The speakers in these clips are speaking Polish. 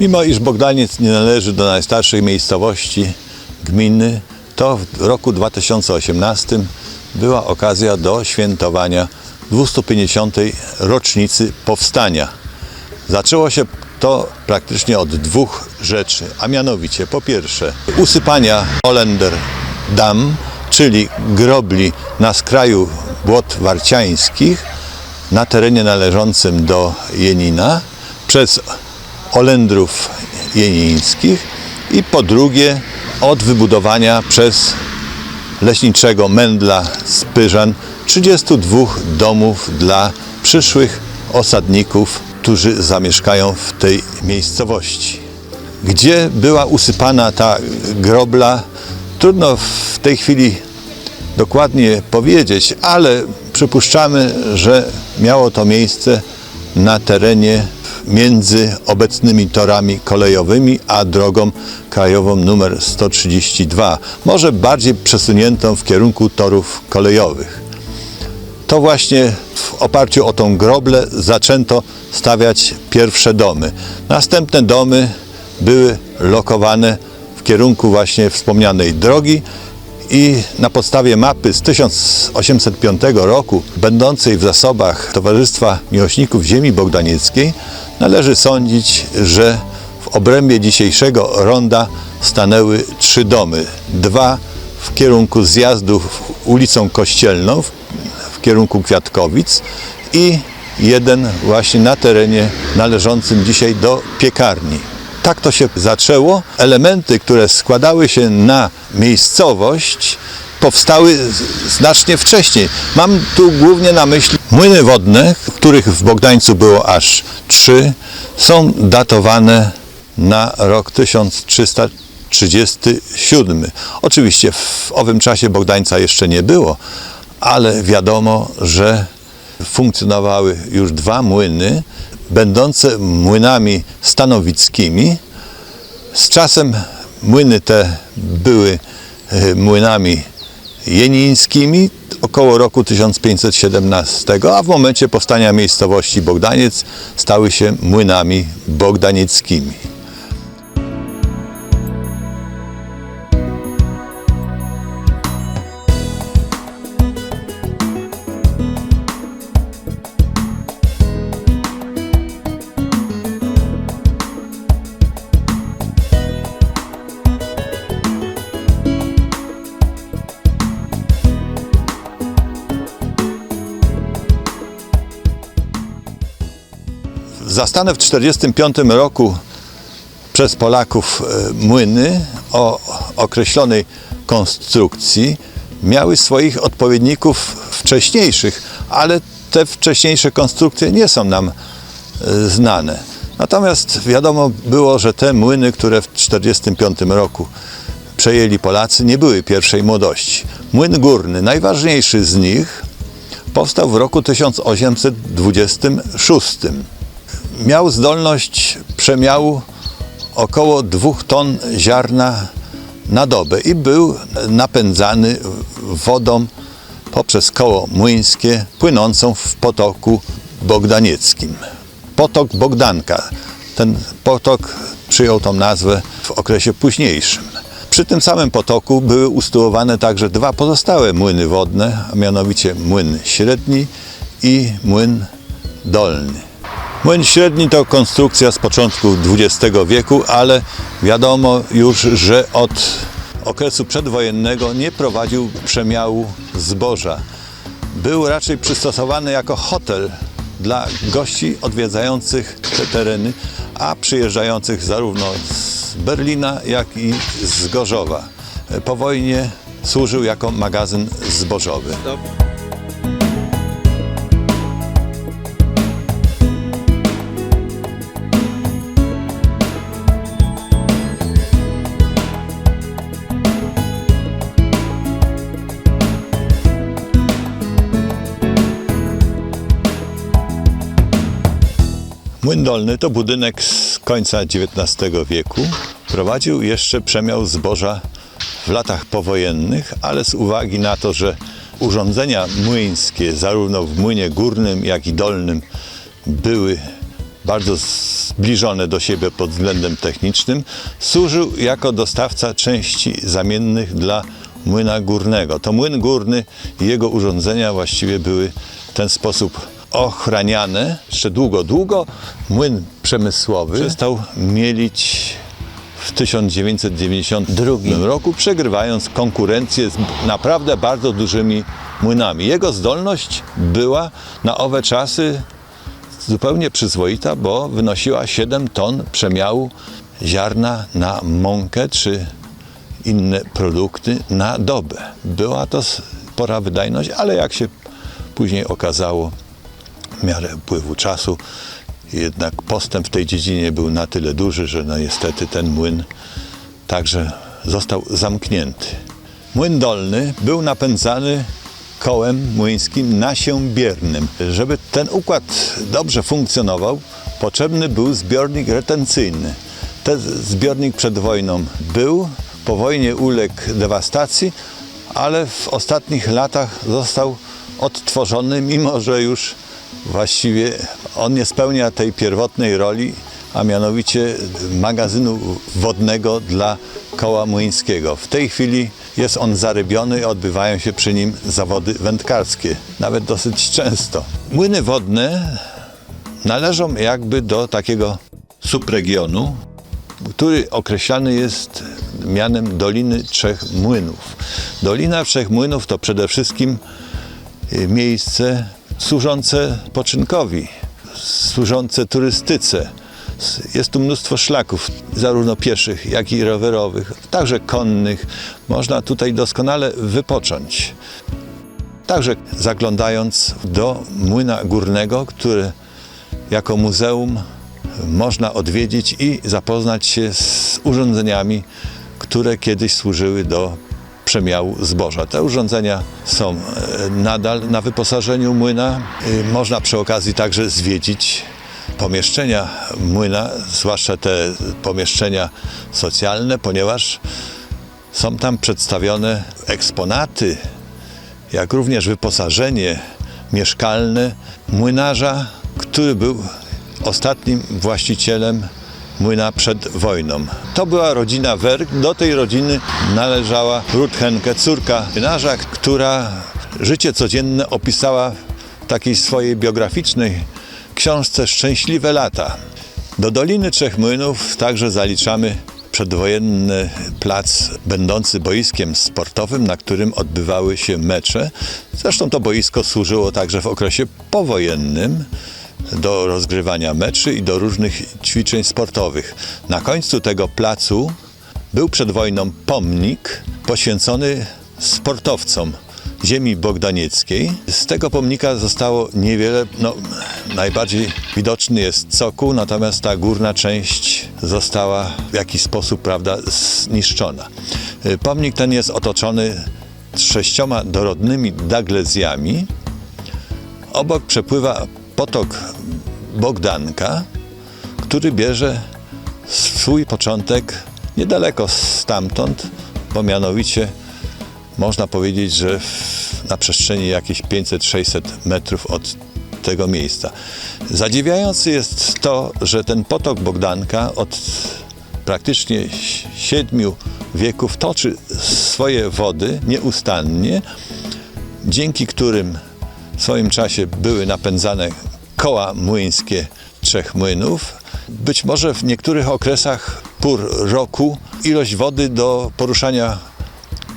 Mimo iż Bogdaniec nie należy do najstarszej miejscowości gminy, to w roku 2018 była okazja do świętowania 250. rocznicy powstania. Zaczęło się to praktycznie od dwóch rzeczy, a mianowicie po pierwsze usypania Olender Dam, czyli grobli na skraju Błot Warciańskich na terenie należącym do Jenina przez Olendrów Jenińskich i po drugie od wybudowania przez leśniczego Mędla z Pyżan 32 domów dla przyszłych osadników, którzy zamieszkają w tej miejscowości. Gdzie była usypana ta grobla, trudno w tej chwili dokładnie powiedzieć, ale przypuszczamy, że miało to miejsce na terenie między obecnymi torami kolejowymi a drogą krajową numer 132, może bardziej przesuniętą w kierunku torów kolejowych. To właśnie w oparciu o tą groblę zaczęto stawiać pierwsze domy. Następne domy były lokowane w kierunku właśnie wspomnianej drogi i na podstawie mapy z 1805 roku, będącej w zasobach Towarzystwa Miłośników Ziemi Bogdanieckiej, należy sądzić, że w obrębie dzisiejszego ronda stanęły trzy domy. Dwa w kierunku zjazdu ulicą Kościelną, w- kierunku Kwiatkowic i jeden właśnie na terenie należącym dzisiaj do piekarni. Tak to się zaczęło. Elementy, które składały się na miejscowość, powstały znacznie wcześniej. Mam tu głównie na myśli młyny wodne, których w Bogdańcu było aż trzy, są datowane na rok 1337. Oczywiście w owym czasie Bogdańca jeszcze nie było, ale wiadomo, że funkcjonowały już dwa młyny, będące młynami stanowickimi. Z czasem młyny te były e, młynami jenińskimi około roku 1517, a w momencie powstania miejscowości Bogdaniec stały się młynami bogdanieckimi. Zastane w 1945 roku przez Polaków e, młyny o określonej konstrukcji miały swoich odpowiedników wcześniejszych, ale te wcześniejsze konstrukcje nie są nam e, znane. Natomiast wiadomo było, że te młyny, które w 1945 roku przejęli Polacy, nie były pierwszej młodości. Młyn górny, najważniejszy z nich, powstał w roku 1826 miał zdolność przemiału około 2 ton ziarna na dobę i był napędzany wodą poprzez koło młyńskie płynącą w potoku bogdanieckim. Potok Bogdanka. Ten potok przyjął tą nazwę w okresie późniejszym. Przy tym samym potoku były usytuowane także dwa pozostałe młyny wodne, a mianowicie młyn średni i młyn dolny. Młyn średni to konstrukcja z początku XX wieku, ale wiadomo już, że od okresu przedwojennego nie prowadził przemiału zboża. Był raczej przystosowany jako hotel dla gości odwiedzających te tereny, a przyjeżdżających zarówno z Berlina, jak i z Gorzowa. Po wojnie służył jako magazyn zbożowy. Młyn Dolny to budynek z końca XIX wieku. Prowadził jeszcze przemiał zboża w latach powojennych, ale z uwagi na to, że urządzenia młyńskie zarówno w młynie górnym, jak i dolnym były bardzo zbliżone do siebie pod względem technicznym, służył jako dostawca części zamiennych dla młyna górnego. To młyn górny i jego urządzenia właściwie były w ten sposób ochraniane. Jeszcze długo, długo młyn przemysłowy przestał mielić w 1992 roku, przegrywając konkurencję z naprawdę bardzo dużymi młynami. Jego zdolność była na owe czasy zupełnie przyzwoita, bo wynosiła 7 ton przemiału ziarna na mąkę czy inne produkty na dobę. Była to spora wydajność, ale jak się później okazało, w miarę upływu czasu, jednak postęp w tej dziedzinie był na tyle duży, że no niestety ten młyn także został zamknięty. Młyn dolny był napędzany kołem młyńskim nasiąbiernym. Żeby ten układ dobrze funkcjonował, potrzebny był zbiornik retencyjny. Ten zbiornik przed wojną był, po wojnie uległ dewastacji, ale w ostatnich latach został odtworzony, mimo że już właściwie on nie spełnia tej pierwotnej roli, a mianowicie magazynu wodnego dla koła młyńskiego. W tej chwili jest on zarybiony odbywają się przy nim zawody wędkarskie, nawet dosyć często. Młyny wodne należą jakby do takiego subregionu, który określany jest mianem Doliny Trzech Młynów. Dolina Trzech Młynów to przede wszystkim y, miejsce służące poczynkowi, służące turystyce. Jest tu mnóstwo szlaków, zarówno pieszych, jak i rowerowych, także konnych. Można tutaj doskonale wypocząć. Także zaglądając do młyna górnego, który jako muzeum można odwiedzić i zapoznać się z urządzeniami, które kiedyś służyły do przemiału zboża. Te urządzenia są e, nadal na wyposażeniu młyna. Y, Można przy okazji także zwiedzić pomieszczenia młyna, zwłaszcza te pomieszczenia socjalne, ponieważ są tam przedstawione eksponaty, jak również wyposażenie mieszkalne młynarza, który był ostatnim właścicielem młyna przed wojną. To była rodzina Werk. Do tej rodziny należała Ruth córka młynarza, która życie codzienne opisała w takiej swojej biograficznej książce Szczęśliwe lata. Do Doliny Trzech Młynów także zaliczamy przedwojenny plac będący boiskiem sportowym, na którym odbywały się mecze. Zresztą to boisko służyło także w okresie powojennym do rozgrywania meczy i do różnych ćwiczeń sportowych. Na końcu tego placu był przed wojną pomnik poświęcony sportowcom ziemi bogdanieckiej. Z tego pomnika zostało niewiele, no najbardziej widoczny jest cokół, natomiast ta górna część została w jakiś sposób, prawda, zniszczona. Pomnik ten jest otoczony sześcioma dorodnymi daglezjami. Obok przepływa potok Bogdanka, który bierze swój początek niedaleko stamtąd, bo mianowicie można powiedzieć, że na przestrzeni jakieś 500-600 metrów od tego miejsca. Zadziwiające jest to, że ten potok Bogdanka od praktycznie siedmiu wieków toczy swoje wody nieustannie, dzięki którym w swoim czasie były napędzane koła młyńskie trzech młynów. Być może w niektórych okresach pór roku ilość wody do poruszania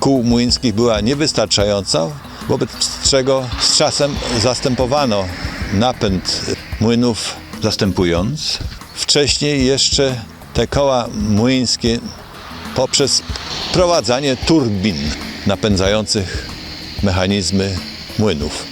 kół młyńskich była niewystarczająca, wobec czego z czasem zastępowano napęd młynów zastępując. Wcześniej jeszcze te koła młyńskie poprzez prowadzanie turbin napędzających mechanizmy młynów.